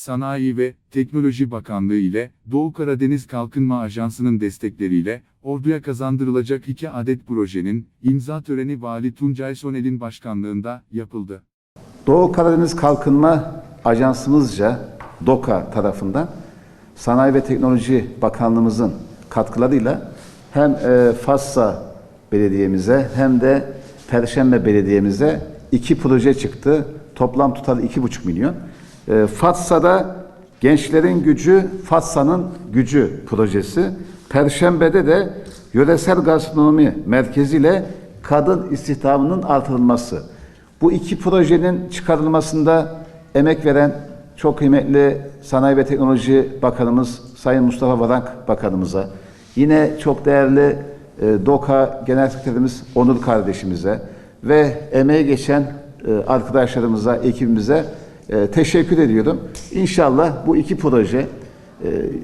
Sanayi ve Teknoloji Bakanlığı ile Doğu Karadeniz Kalkınma Ajansı'nın destekleriyle orduya kazandırılacak iki adet projenin imza töreni Vali Tuncay Soner'in başkanlığında yapıldı. Doğu Karadeniz Kalkınma Ajansımızca DOKA tarafından Sanayi ve Teknoloji Bakanlığımızın katkılarıyla hem e, Fassa Belediye'mize hem de Perşembe Belediye'mize iki proje çıktı. Toplam tutarı iki buçuk milyon. E, Fatsa'da Gençlerin Gücü, Fatsa'nın Gücü projesi. Perşembe'de de Yöresel Gastronomi Merkezi ile kadın istihdamının artırılması. Bu iki projenin çıkarılmasında emek veren çok kıymetli Sanayi ve Teknoloji Bakanımız Sayın Mustafa Varank Bakanımıza, yine çok değerli e, DOKA Genel Sekreterimiz Onur kardeşimize ve emeği geçen e, arkadaşlarımıza, ekibimize e, teşekkür ediyorum. İnşallah bu iki proje e,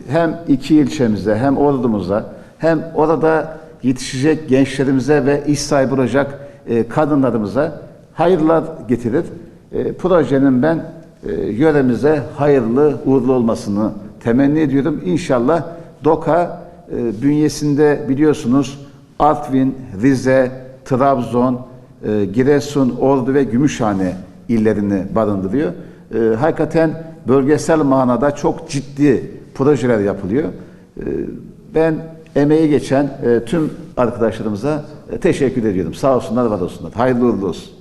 hem iki ilçemize hem ordumuza hem orada yetişecek gençlerimize ve iş sahibi olacak e, kadınlarımıza hayırlar getirir. E, projenin ben e, yöremize hayırlı, uğurlu olmasını temenni ediyorum. İnşallah DOKA bünyesinde biliyorsunuz Artvin, Rize, Trabzon, Giresun, Ordu ve Gümüşhane illerini barındırıyor. E, hakikaten bölgesel manada çok ciddi projeler yapılıyor. E, ben emeği geçen e, tüm arkadaşlarımıza e, teşekkür ediyorum. Sağ olsunlar, var olsunlar. Hayırlı uğurlu olsun.